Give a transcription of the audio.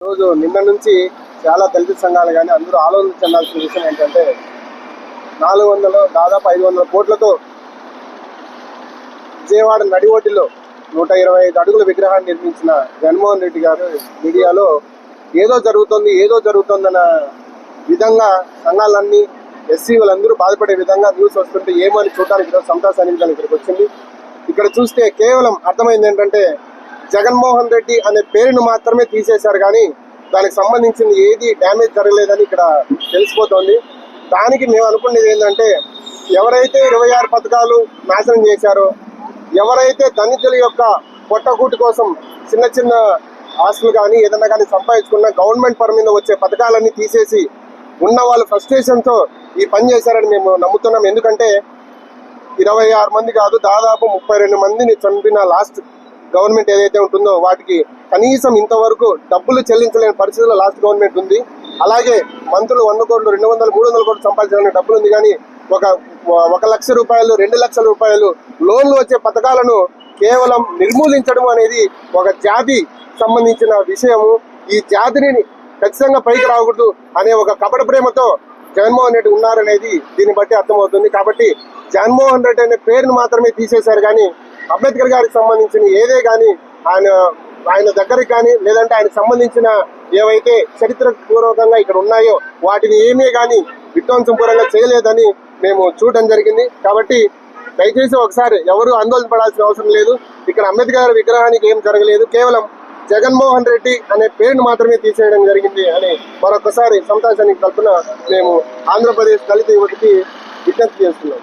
రోజు నిన్న నుంచి చాలా దళిత సంఘాలు కానీ అందరూ ఆలోచన చెందాల్సిన విషయం ఏంటంటే నాలుగు వందలు దాదాపు ఐదు వందల కోట్లతో విజయవాడ నడి ఒడ్డులో నూట ఇరవై ఐదు అడుగుల విగ్రహాన్ని నిర్మించిన జగన్మోహన్ రెడ్డి గారు మీడియాలో ఏదో జరుగుతుంది ఏదో జరుగుతుందన్న విధంగా సంఘాలన్నీ ఎస్సీ వాళ్ళందరూ బాధపడే విధంగా న్యూస్ వస్తుంటే ఏమో అని చూడడానికి ఈరోజు సమతా ఇక్కడికి వచ్చింది. ఇక్కడ చూస్తే కేవలం అర్థమైంది ఏంటంటే జగన్మోహన్ రెడ్డి అనే పేరును మాత్రమే తీసేశారు కానీ దానికి సంబంధించింది ఏది డ్యామేజ్ జరగలేదని ఇక్కడ తెలిసిపోతోంది. దానికి మేము అనుకునేది ఏంటంటే ఎవరైతే ఇరవై ఆరు పథకాలు నాశనం చేశారో ఎవరైతే దళితుల యొక్క పొట్టకూటి కోసం చిన్న చిన్న ఆస్తులు కానీ ఏదైనా కానీ సంపాదించుకున్న గవర్నమెంట్ పరం మీద వచ్చే పథకాలన్నీ తీసేసి ఉన్న వాళ్ళు ఫ్రస్ట్రేషన్తో ఈ పని చేశారని మేము నమ్ముతున్నాం. ఎందుకంటే ఇరవై ఆరు మంది కాదు దాదాపు ముప్పై రెండు మందిని చంపిన లాస్ట్ గవర్నమెంట్ ఏదైతే ఉంటుందో వాటికి కనీసం ఇంతవరకు డబ్బులు చెల్లించలేని పరిస్థితిలో లాస్ట్ గవర్నమెంట్ ఉంది. అలాగే మంత్రులు వంద కోట్లు రెండు వందలు మూడు వందల కోట్లు సంపాదించాలనే డబ్బులు ఉంది. కానీ ఒక ఒక లక్ష రూపాయలు రెండు లక్షల రూపాయలు లోన్లు వచ్చే పథకాలను కేవలం నిర్మూలించడం అనేది ఒక జాతి సంబంధించిన విషయము. ఈ జాతిని ఖచ్చితంగా పైకి రాకూడదు అనే ఒక కపట ప్రేమతో జగన్మోహన్ రెడ్డి ఉన్నారనేది దీన్ని బట్టి అర్థమవుతుంది. కాబట్టి జగన్మోహన్ రెడ్డి అనే పేరును మాత్రమే తీసేశారు. కానీ అంబేద్కర్ గారికి సంబంధించిన ఏదే కానీ ఆయన ఆయన దగ్గరికి కానీ లేదంటే ఆయన సంబంధించిన ఏవైతే చరిత్ర పూర్వకంగా ఇక్కడ ఉన్నాయో వాటిని ఏమీ కానీ విధ్వంసపూర్వంగా చేయలేదని మేము చూడడం జరిగింది. కాబట్టి దయచేసి ఒకసారి ఎవరు ఆందోళన పడాల్సిన అవసరం లేదు. ఇక్కడ అంబేద్కర్ విగ్రహానికి ఏం జరగలేదు. కేవలం జగన్మోహన్ రెడ్డి అనే పేరును మాత్రమే తీసేయడం జరిగింది అని మరొకసారి సంతోషానికి తరఫున మేము ఆంధ్రప్రదేశ్ దళిత యువతికి విజ్ఞప్తి చేస్తున్నాం.